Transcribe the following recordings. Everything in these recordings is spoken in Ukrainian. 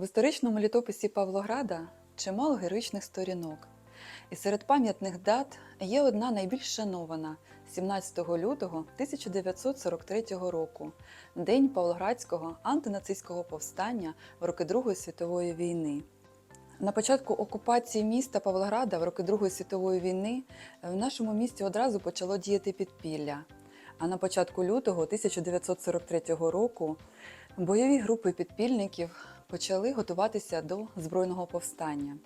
В історичному літописі Павлограда чимало героїчних сторінок. І серед пам'ятних дат є одна найбільш шанована 17 лютого 1943 року, день Павлоградського антинацистського повстання в роки Другої світової війни. На початку окупації міста Павлограда в роки Другої світової війни в нашому місті одразу почало діяти підпілля. А на початку лютого 1943 року бойові групи підпільників почали готуватися до збройного повстання.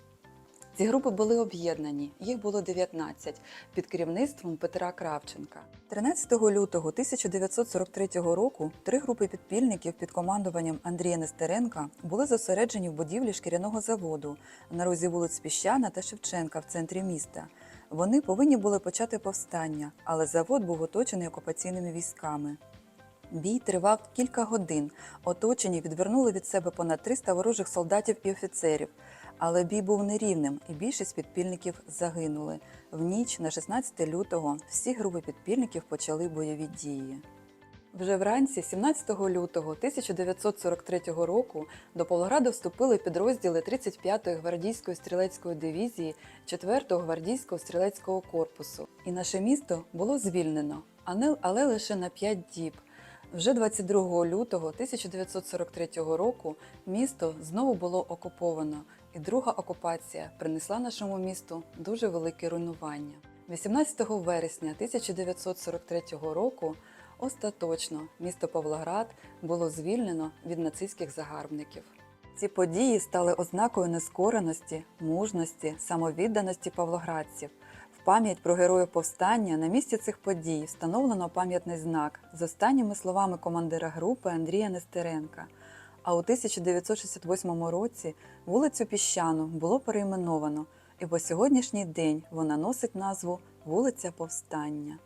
Ці групи були об'єднані, їх було 19 під керівництвом Петра Кравченка. 13 лютого 1943 року три групи підпільників під командуванням Андрія Нестеренка були зосереджені в будівлі шкіряного заводу на розі вулиць Піщана та Шевченка в центрі міста. Вони повинні були почати повстання, але завод був оточений окупаційними військами. Бій тривав кілька годин. Оточені відвернули від себе понад 300 ворожих солдатів і офіцерів. Але бій був нерівним, і більшість підпільників загинули. В ніч на 16 лютого всі групи підпільників почали бойові дії. Вже вранці, 17 лютого 1943 року, до Павлограда вступили підрозділи 35-ї гвардійської стрілецької дивізії 4-го гвардійського стрілецького корпусу. І наше місто було звільнено, але лише на 5 діб. Вже 22 лютого 1943 року місто знову було окуповано, і друга окупація принесла нашому місту дуже велике руйнування. 18 вересня 1943 року остаточно місто Павлоград було звільнено від нацистських загарбників. Ці події стали ознакою нескореності, мужності, самовідданості павлоградців. Пам'ять про героїв повстання на місці цих подій встановлено пам'ятний знак з останніми словами командира групи Андрія Нестеренка. А у 1968 році вулицю Піщану було перейменовано, і по сьогоднішній день вона носить назву Вулиця Повстання.